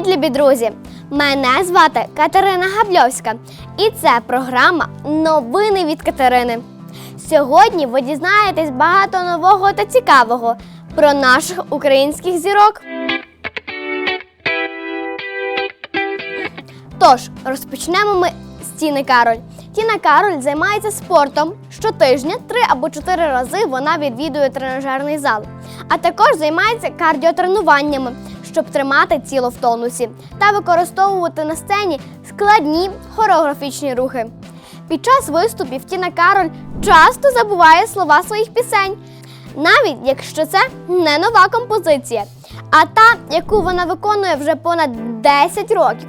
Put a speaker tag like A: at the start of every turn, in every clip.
A: Привіт, любі друзі! Мене звати Катерина Габльовська, і це програма Новини від Катерини. Сьогодні ви дізнаєтесь багато нового та цікавого про наших українських зірок. Тож, розпочнемо ми з Тіни Кароль. Тіна Кароль займається спортом. Щотижня три або чотири рази вона відвідує тренажерний зал, а також займається кардіотренуваннями, щоб тримати тіло в тонусі та використовувати на сцені складні хореографічні рухи. Під час виступів Тіна Кароль часто забуває слова своїх пісень, навіть якщо це не нова композиція, а та, яку вона виконує вже понад 10 років.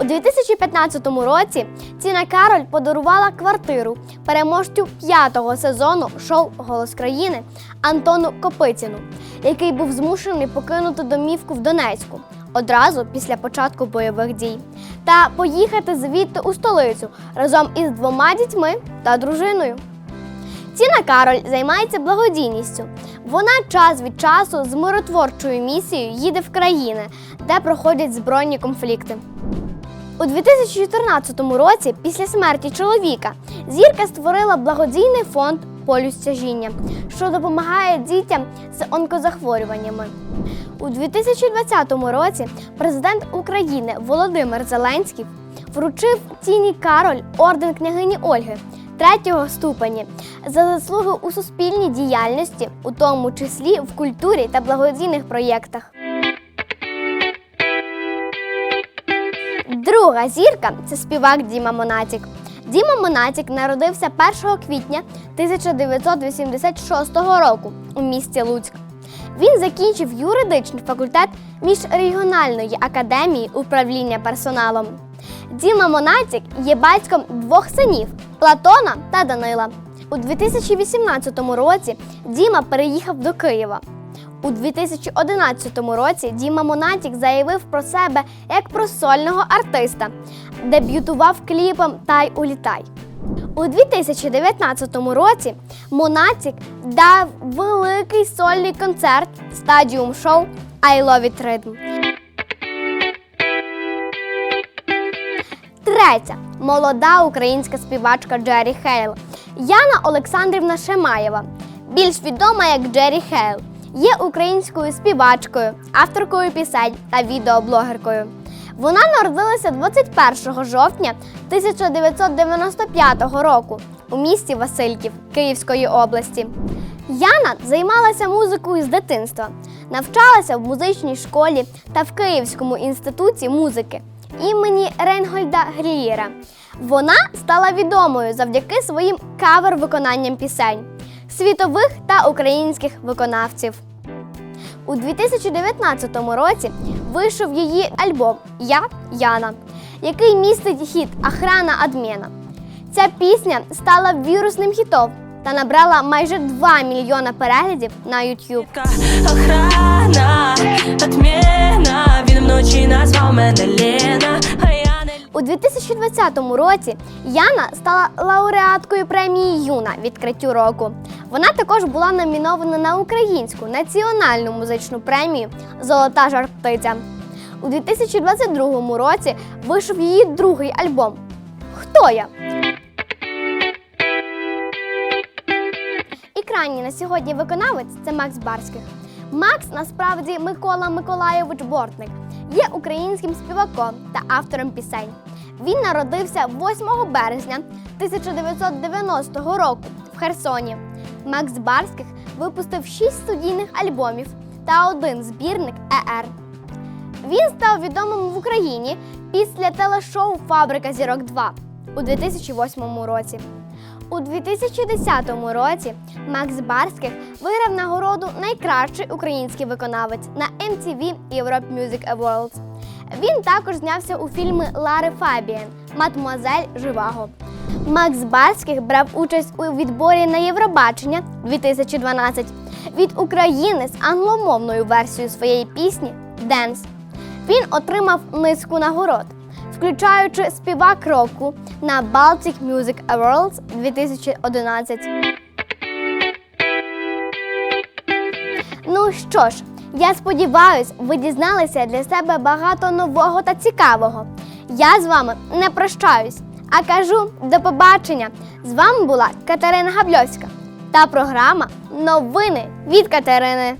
A: У 2015 році Тіна Кароль подарувала квартиру переможцю п'ятого сезону шоу Голос країни Антону Копитіну, який був змушений покинути домівку в Донецьку одразу після початку бойових дій, та поїхати звідти у столицю разом із двома дітьми та дружиною. Тіна Кароль займається благодійністю. Вона час від часу з миротворчою місією їде в країни, де проходять збройні конфлікти. У 2014 році, після смерті чоловіка, зірка створила благодійний фонд Полюс тяжіння, що допомагає дітям з онкозахворюваннями. У 2020 році президент України Володимир Зеленський вручив Тіні Кароль орден княгині Ольги третього ступені за заслуги у суспільній діяльності, у тому числі в культурі та благодійних проєктах. Друга зірка це співак Діма Монатік. Діма Монатік народився 1 квітня 1986 року у місті Луцьк. Він закінчив юридичний факультет міжрегіональної академії управління персоналом. Діма Монатік є батьком двох синів Платона та Данила. У 2018 році Діма переїхав до Києва. У 2011 році Діма Монатік заявив про себе як про сольного артиста, дебютував кліпом Тай улітай. У 2019 році Монатік дав великий сольний концерт стадіум шоу I Love It Rhythm. Третя. Молода українська співачка Джері Хейл. Яна Олександрівна Шемаєва, більш відома як Джері Хейл, є українською співачкою, авторкою пісень та відеоблогеркою. Вона народилася 21 жовтня 1995 року у місті Васильків Київської області. Яна займалася музикою з дитинства, навчалася в музичній школі та в Київському інституті музики імені Рейнгольда Грієра. Вона стала відомою завдяки своїм кавер-виконанням пісень світових та українських виконавців. У 2019 році вийшов її альбом Я Яна, який містить хіт Охрана Адміна. Ця пісня стала вірусним хітом та набрала майже 2 мільйона переглядів на YouTube.
B: Охрана, отмена,
A: 2020 році Яна стала лауреаткою премії Юна відкриттю року. Вона також була номінована на українську національну музичну премію Золота жарптиця. У 2022 році вийшов її другий альбом Хто я? І крайній на сьогодні виконавець це Макс Барських. Макс насправді Микола Миколайович Бортник є українським співаком та автором пісень. Він народився 8 березня 1990 року в Херсоні. Макс Барських випустив 6 студійних альбомів та один збірник ЕР. Він став відомим в Україні після телешоу Фабрика зірок 2 у 2008 році. У 2010 році Макс Барських виграв нагороду Найкращий український виконавець на MTV Europe Music Awards. Він також знявся у фільмі Лари Фабіен Мадмуазель Живаго. Макс Барських брав участь у відборі на Євробачення 2012 від України з англомовною версією своєї пісні Денс. Він отримав низку нагород, включаючи співак року на Baltic Music Awards 2011. Ну що ж, Я сподіваюсь, ви дізналися для себе багато нового та цікавого. Я з вами не прощаюсь, а кажу до побачення. З вами була Катерина Габльовська та програма Новини від Катерини.